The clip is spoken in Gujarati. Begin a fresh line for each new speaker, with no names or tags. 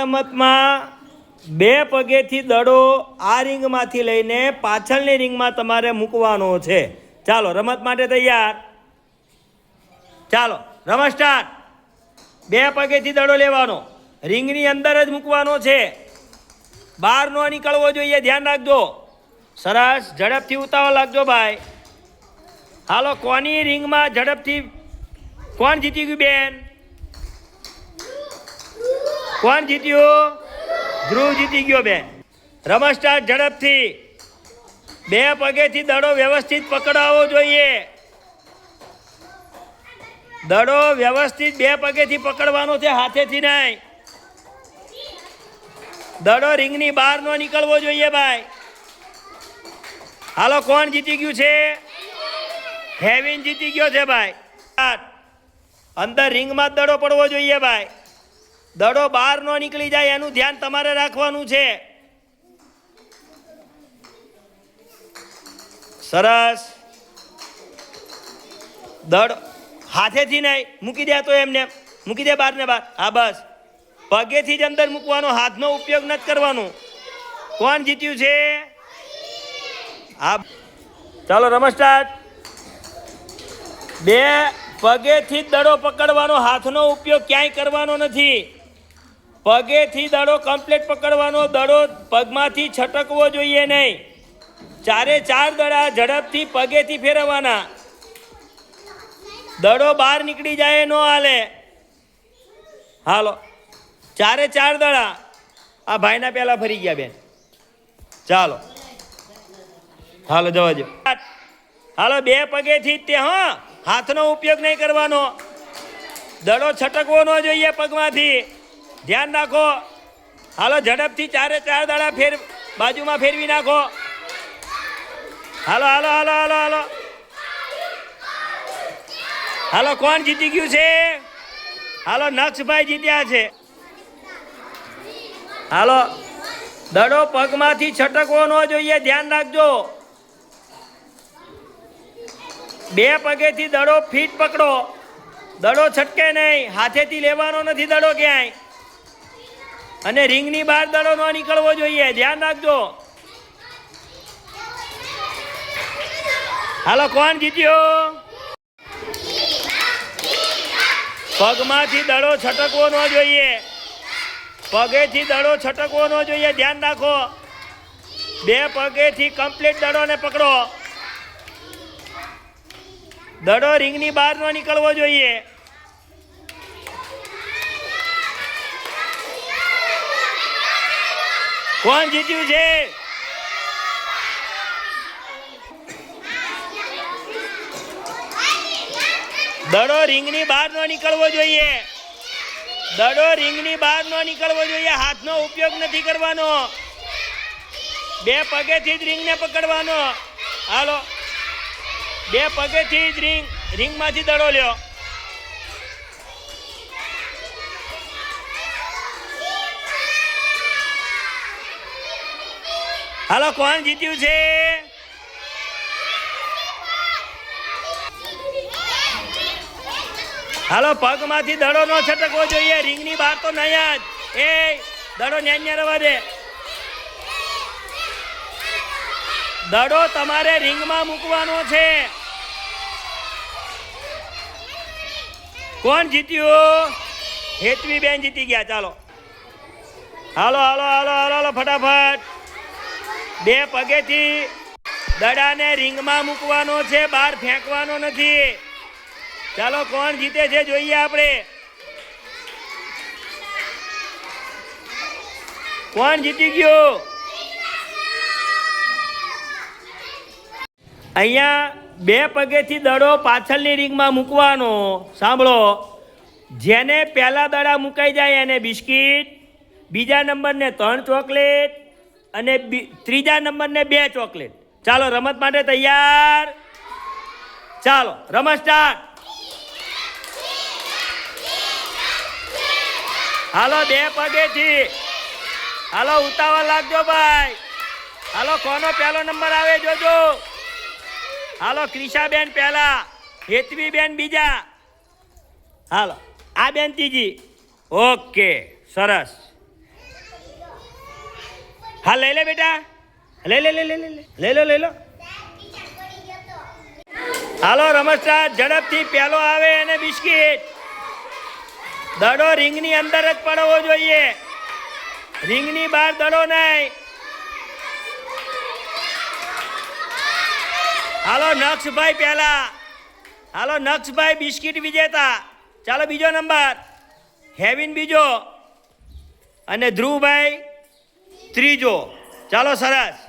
રમતમાં બે પગેથી દડો આ રિંગમાંથી લઈને પાછળની રિંગમાં તમારે મૂકવાનો છે. ચાલો, રમત માટે તૈયાર. ચાલો, રમત બે પગેથી દડો લેવાનો. રિંગની અંદર જ મૂકવાનો છે. બહાર ન નીકળવો જોઈએ, ધ્યાન રાખજો. સરસ, ઝડપથી ઉતાવળ લાગજો ભાઈ. હાલો, કોની રિંગમાં ઝડપથી, કોણ જીતી ગયું બેન? કોણ જીત્યું? ધ્રુવ જીતી ગયો બેન. રમત ઝડપથી બે પગેથી દડો વ્યવસ્થિત પકડાવવો જોઈએ. દડો વ્યવસ્થિત બે પગેથી પકડવાનો છે, હાથેથી નહીં. દડો રિંગની બહાર નો નીકળવો જોઈએ ભાઈ. હાલો, કોણ જીતી ગયું છે? હેવિન જીતી ગયો છે ભાઈ. અંદર રિંગમાં જ દડો પડવો જોઈએ ભાઈ. દડો બહાર ન નીકળી જાય, એનું ધ્યાન તમારે રાખવાનું છે. સરસ. દડ હાથેથી નહીં, મૂકી દે તો એમને. મૂકી દે બાર ને બાર હા, બસ. પગેથી જ અંદર મૂકવાનો, હાથનો ઉપયોગ નથી કરવાનો. કોણ જીત્યું છે? હા. ચાલો રમસ્ટાર બે, પગેથી દડો પકડવાનો, હાથનો ઉપયોગ ક્યાંય કરવાનો નથી. પગેથી દડો કમ્પ્લેટ પકડવાનો, દડો પગમાંથી છટકવો જોઈએ નહીં. ચારે ચાર દડા ઝડપથી પગેથી ફેરવવાના. દડો બહાર નીકળી જાય ન હાલે. હાલો, ચારે ચાર દડા. આ ભાઈના પહેલા ફરી ગયા બેન. ચાલો. હાલો, જવા જો હાલો, બે પગેથી તે, હા, હાથનો ઉપયોગ નહીં કરવાનો. દડો છટકવો ન જોઈએ પગમાંથી. ધ્યાન રાખો. હાલો, ઝડપથી ચારે ચાર દાડા ફેર બાજુમાં ફેરવી નાખો. હાલો હાલો હાલો હાલો હાલો. હાલો, કોણ જીતી ગયું છે? હાલો નક્ષભાઈ જીત્યા છે. હાલો, દડો પગમાંથી છટકવો ન જોઈએ, ધ્યાન રાખજો. બે પગેથી દડો ફીટ પકડો. દડો છટકે નહીં, હાથેથી લેવાનો નથી દડો ક્યાંય. અને રિંગની બહાર દડો ન નીકળવો જોઈએ. ધ્યાન રાખજો. હાલો, કોણ જીત્યો? પગમાંથી દડો છટકવો ન જોઈએ. પગેથી દડો છટકવો ન જોઈએ. ધ્યાન રાખો. બે પગેથી કમ્પ્લીટ દડોને પકડો. દડો રિંગની બહાર ન નીકળવો જોઈએ. કોણ જીત્યું છે? દડો રિંગની બહાર ન નીકળવો જોઈએ. દડો રિંગની બહાર ન નીકળવો જોઈએ. હાથનો ઉપયોગ નથી કરવાનો. બે પગેથી જ રિંગને પકડવાનો. હાલો. બે પગેથી જ રિંગ રિંગમાંથી દડો લ્યો. હાલો, કોણ જીત્યું છે? હાલો, પગમાંથી દડો ન છટકવો જોઈએ, રિંગની બહાર તો નહીં જ એ, દડો ન્યા રવા દે. દડો તમારે રિંગમાં મૂકવાનો છે. કોણ જીત્યું? હેતવી બેન જીતી ગયા, ચાલો. હાલો હાલો હાલો હાલો હાલો, ફટાફટ. બે પગેથી દડાને રિંગમાં મૂકવાનો છે, બહાર ફેંકવાનો નથી. ચાલો, કોણ જીતે છે જોઈએ આપણે. કોણ જીતી ગયું? અહીંયા બે પગેથી દડો પાછળની રિંગમાં મૂકવાનો. સાંભળો. જેને પહેલા દડા મુકાઈ જાય એને બિસ્કિટ, બીજા નંબરને ત્રણ ચોકલેટ અને ત્રીજા નંબરને બે ચોકલેટ. ચાલો, રમત માટે તૈયાર? ચાલો, રમત સ્ટાર્ટ હાલો, બે પગેથી. હાલો, ઉતાવળ લાગજો ભાઈ. હાલો, કોનો પહેલો નંબર આવે જોજો. હાલો ક્રિશાબેન પહેલા, હેતવીબેન બીજા. હાલો, આ બેન ત્રીજી. ઓકે, સરસ. હા, લઈ લે બેટા. લઈ લે લઈ લે, લઈ લો. લઈ લો હાલો રમસ્ટાર ઝડપથી પહેલો આવે અને બિસ્કિટ. દડો રિંગની અંદર જ પડવો જોઈએ. રિંગની બહાર દડો નહીં. હાલો નક્ષભાઈ પહેલા હાલો નક્ષભાઈ બિસ્કિટ વિજેતા. ચાલો, બીજો નંબર. હેવિન બીજો. અને ધ્રુવભાઈ ત્રીજો. ચાલો સરસ.